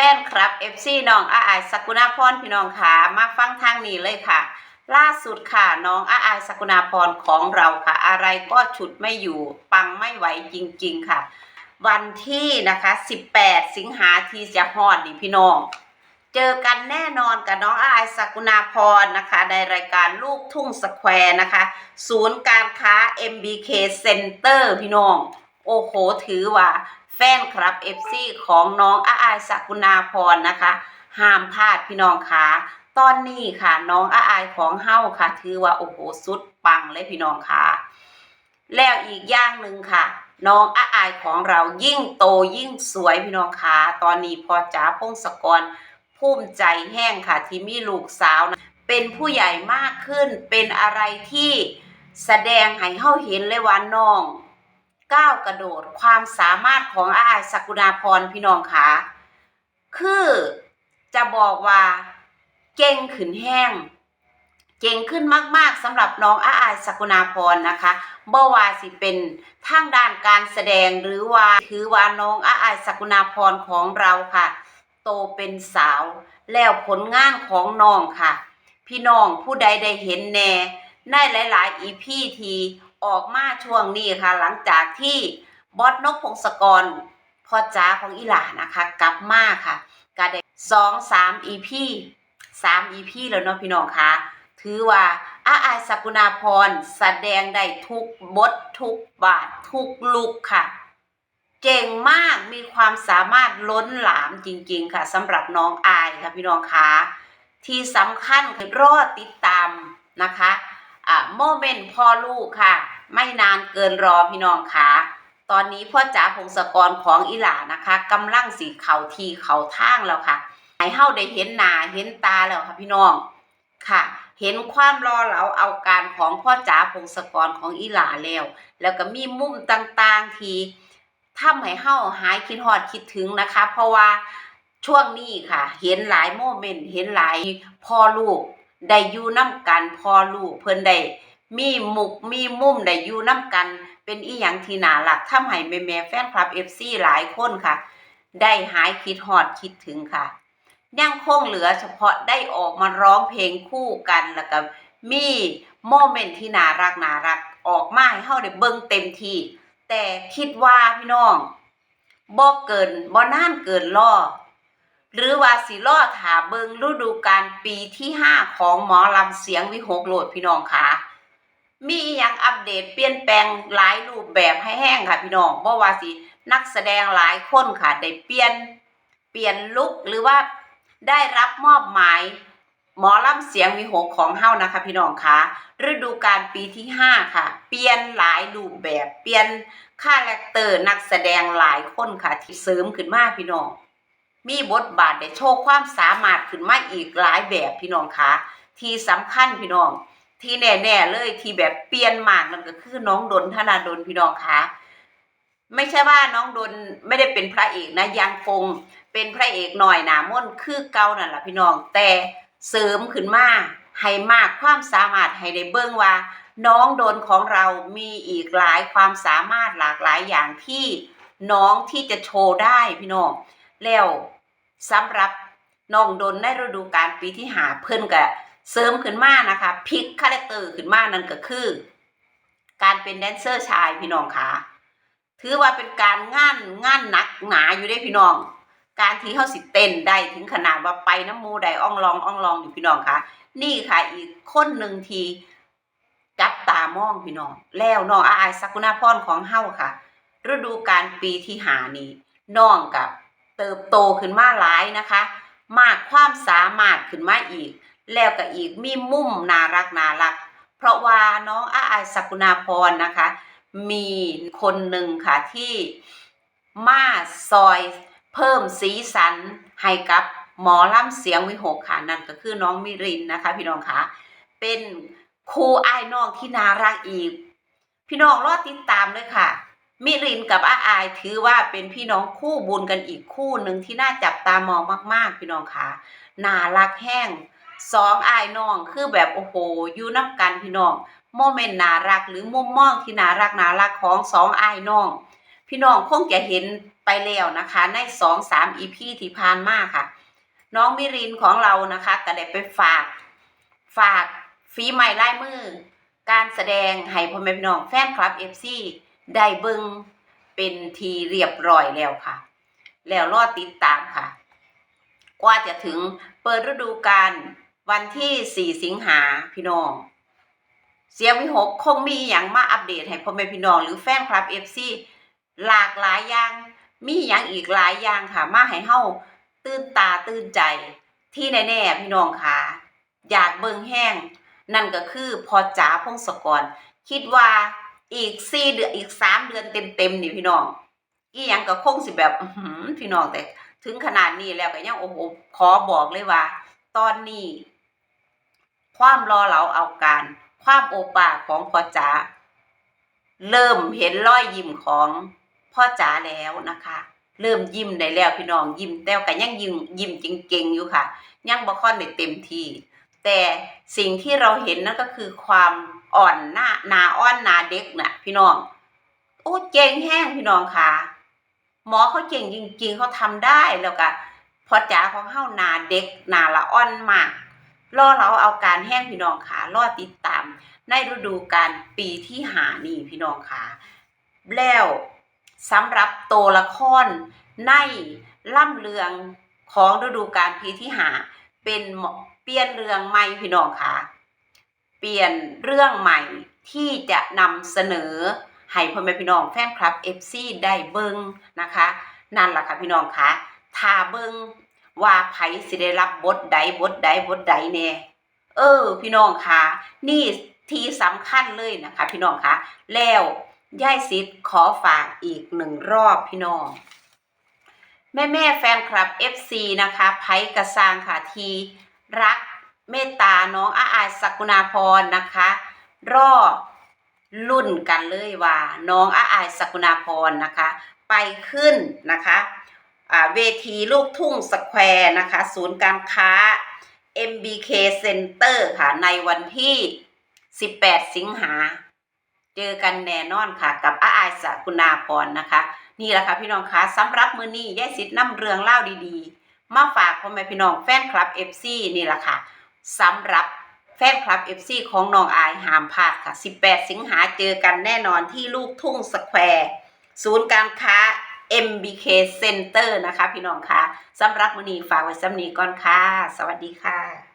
ฟนครับเอฟซีน้องอาอายสกุณาพรพี่น้องค่ะมาฟังทางนี้เลยค่ะ ล่าสุดค่ะน้องอาอายสกุณาพรของเราค่ะ อะไรก็ฉุดไม่อยู่ปังไม่ไหวจริง ๆค่ะ วันที่นะคะ 18 สิงหาที่จะฮอดนี่พี่น้อง เจอกันแน่นอนกับน้องอาอายสกุณาพรนะคะ ในรายการลูกทุ่งสแควร์นะคะ ศูนย์การค้า MBK Center พี่น้อง โอ้โหถือว่าแฟนคลับ FC ของน้องอาายสกุณาพรนะคะ ห้ามพลาดพี่น้องค่ะตอนนี้ค่ะ น้องอาอายของเฮาค่ะ ถือว่าโอ้โหสุดปังเลยพี่น้องค่ะ แล้วอีกอย่างหนึ่งค่ะ น้องอาอายของเรายิ่งโตยิ่งสวยพี่น้องค่ะตอนนี้พอจ๋าพงศกรภูมิใจแห้งค่ะ ที่มีลูกสาวนะเป็นผู้ใหญ่มากขึ้นเป็นอะไรที่แสดงให้เฮาเห็นเลยว่าน้องก้าวกระโดดความสามารถของอาอายสกุณาพรพี่น้องค่ะ คือจะบอกว่าเก่งขึ้นแห้ง เก่งขึ้นมาก ๆสำหรับน้องอาอายสกุณาพรนะคะบ่ว่าสิเป็นทางด้านการแสดงหรือว่าถือว่าน้องอาอายสกุณาพรของเราค่ะ โตเป็นสาวแล้วผลงานของน้องค่ะ พี่น้องผู้ใดได้เห็นแน่ในหลาย ๆ อีพีทีออกมาช่วงนี้ค่ะ หลังจากที่บอสนกพงศกร พ่อจ้าของอีหลานะคะ กลับมาค่ะก็ได้สองสามอีพีสามอีพีแล้วเนาะพี่น้องคะถือว่าอาอายสกุณาพรแสดงได้ทุกบททุกบาททุกลุกค่ะ เก่งมากมีความสามารถล้นหลามจริง ๆ ค่ะสำหรับน้องอายค่ะพี่น้องคะที่สำคัญคือรอติดตามนะคะอ่าโมเมนต์พ่อลูกค่ะ ไม่นานเกินรอพี่น้องคะ ตอนนี้พ่อจ๋าพงศกรของอีหลานะคะกำลังสีเขาทีเขาทางแล้วค่ะให้เฮาได้เห็นหน้าเห็นตาแล้วค่ะพี่น้องค่ะ เห็นความรอเหลาเอาการของพ่อจ๋าพงศกรของอีหลาแล้ว แล้วก็มีมุมต่างๆที่ทำให้เฮาหายคิดฮอดคิดถึงนะคะ เพราะว่าช่วงนี้ค่ะ เห็นหลายโมเมนต์เห็นหลายพ่อลูกได้อยู่น้ำกันพ่อลูกเพิ่นได้ มีมุกมีมุมได้อยู่น้ำกัน เป็นอีหยังที่น่ารักทำให้แม่ๆแฟนคลับ FC หลายคนค่ะ ได้หายคิดฮอดคิดถึงค่ะยังคงเหลือเฉพาะได้ออกมาร้องเพลงคู่กันแล้วก็มีโมเมนต์ที่น่ารักน่ารักออกมาให้เฮาได้เบิ่งเต็มที่แต่คิดว่าพี่น้องบ่เกินบ่นานเกินรอหรือว่าสิรอถาเบิงฤดูกาลปีที่ห้าของหมอลำเสียงวิหกโหลดพี่น้องค่ะ มีอหยังอัปเดตเปลี่ยนแปลงหลายรูปแบบให้แห้งค่ะพี่น้องบ่ว่าสินักแสดงหลายคนค่ะได้เปลี่ยนเปลี่ยนลุคหรือว่าได้รับมอบหมายหมอลำเสียงวิหกของเฮานะคะพี่น้องคะฤดูกาลปีที่ห้าค่ะ เปลี่ยนหลายรูปแบบเปลี่ยนคาแรคเตอร์นักแสดงหลายคนค่ะ ที่เสริมขึ้นมาพี่น้อง มีบทบาทได้โชว์ความสามารถขึ้นมาอีกหลายแบบพี่น้องคะที่สำคัญพี่น้อง ที่แน่ๆเลยที่แบบเปลี่ยนมากนั่นก็คือน้องดนธนาดลพี่น้องคะไม่ใช่ว่าน้องดนไม่ได้เป็นพระเอกนะยังคงเป็นพระเอกหน่อยหนาม่นคือเก่านั่นแหละพี่น้องแต่เสริมขึ้นมาให้มากความสามารถให้ได้เบิ่งว่า น้องโดนของเรามีอีกหลายความสามารถหลากหลายอย่างที่น้องที่จะโชว์ได้พี่น้องแล้วสำหรับน้องโดนในฤดูกาลปีที่หาเพิ่นก็ เสริมขึ้นมานะคะพลิกคาแรคเตอร์ขึ้นมานั่นก็คือ การเป็นแดนเซอร์ชายพี่น้องค่ะถือว่าเป็นการงานงานหนักหนาอยู่ได้พี่น้อง การที่เขาสิเต้นได้ถึงขนาดว่าไปน้ำมูได้อ่องลองอ่องลองอยู่พี่น้องคะนี่ค่ะอีกคนหนึ่งทีจับตามองพี่น้อง แล้วน้องอาอายสกุณาพรของเฮาค่ะ ฤดูการปีที่หานี้น้องกับเติบโตขึ้นมาหลายนะคะ มากความสามารถขึ้นมาอีก แล้วก็อีกมีมุมน่ารักน่ารัก เพราะว่าน้องอาอายสกุณาพรนะคะ มีคนหนึ่งค่ะที่มาซอยเพิ่มสีสันให้กับหมอล่ำเสียงวิหกค่ะนั่นก็คือน้องมิรินนะคะ พี่น้องคะเป็นครูอ้ายน้องที่น่ารักอีก พี่น้องรอติดตามเลยค่ะ มิรินกับอาอายถือว่าเป็นพี่น้องคู่บุญกันอีกคู่หนึ่งที่น่าจับตามองมาก ๆ พี่น้องคะน่ารักแห้ง สองอายน้องคือแบบโอ้โหอยู่นับกันพี่น้องโมเมนต์น่ารักหรือมุมมองที่น่ารักน่ารักของสองอายน้อง พี่น้องคงจะเห็นไปแล้วนะคะ ในสองสามอีพีที่ผ่านมาค่ะ น้องมิรินของเรานะคะก็ได้ไปฝาก ฝากฝีไม้ลายมือ การแสดงให้พ่อแม่พี่น้องแฟนคลับเอฟซีได้เบิงเป็นทีเรียบร้อยแล้วค่ะ แล้วรอติดตามค่ะ กว่าจะถึงเปิดฤดูกาล วันที่4สิงหาพี่น้อง เสียงวิหกคงมีอย่างมาอัปเดตให้พ่อแม่พี่น้องหรือแฟนคลับเอฟซีหลากหลายอย่างมีอย่างอีกหลายอย่างค่ะมาให้เฮาตื่นตาตื่นใจที่แน่ๆพี่น้องค่ะ อยากเบิ่งแห้ง นั่นก็คือพอจ๋าพงศกร คิดว่าอีกสี่เดือนอีกสามเดือนเต็มๆนี่พี่น้องอีหยังก็คงสิแบบพี่น้องแต่ ถึงขนาดนี้แล้วก็ยังโอ้โหขอบอกเลยว่า ตอนนี้ ความรอเราเอาการ ความโอปาของพ่อจ๋าเริ่มเห็นรอยยิ้มของพ่อจ๋าแล้วนะคะ เริ่มยิ้มได้แล้วพี่น้องยิ้มแต่ก็ยังยิ้มยิ้มจริงๆอยู่ค่ะ ยังบ่ค่อนได้เต็มที่ แต่สิ่งที่เราเห็นนั่นก็คือความอ่อนหน้าหนาอ้อนหนาเด็กน่ะ พี่น้องโอ้เก่งแห้งพี่น้องค่ะหมอเขาเก่งจริงๆเขาทำได้แล้วก็พอจ๋าของเฮาหนาเด็กหนาละอ่อนมาก รอเราเอาการแห้งพี่น้องค่ะรอติดตาม ในฤดูกาลปีที่หานี่พี่น้องค่ะแล้วสำหรับตัวละครในล่ำเรืองของฤดูกาลปีที่หาเป็นเปลี่ยนเรื่องใหม่พี่น้องค่ะเปลี่ยนเรื่องใหม่ที่จะนำเสนอให้พ่อแม่พี่น้องแฟนคลับ FC ได้เบิงนะคะ นั่นแหละค่ะพี่น้องค่ะถ้าเบิง ว่าไผสิได้รับบทใดบทใดบทใดแน่เออ พี่น้องค่ะนี่ที่สำคัญเลยนะคะ พี่น้องค่ะแล้วย่ายซิดขอฝากอีกหนึ่งรอบพี่น้องแม่แม่แฟนคลับ FC นะคะไพกระซางค่ะทีรักเมตตาน้องอาอายสกุณาพรนะคะ รอรุ่นกันเลยว่า น้องอาอายสกุณาพรนะคะ ไปขึ้นนะคะ เวทีลูกทุ่งสแควร์นะคะ ศูนย์การค้า MBK Center ค่ะ ในวันที่ 18 สิงหา เจอกันแน่นอนค่ะ กับอาอายสกุณาพรนะคะ นี่แหละค่ะพี่น้องคะสำหรับมือนี้ยายสิทธิ์น้ำเรืองเล่าดีๆ มาฝากพ่อแม่พี่น้องแฟนคลับ FC นี่แหละค่ะสำหรับแฟนคลับ FC ของน้องอายหามพลาดค่ะ 18 สิงหาเจอกันแน่นอนที่ลูกทุ่งสแควร์ศูนย์การค้า MBK Center นะคะ พี่น้องคะสำหรับมือนี้ฝากไว้สำนีก่อนค่ะ สวัสดีค่ะ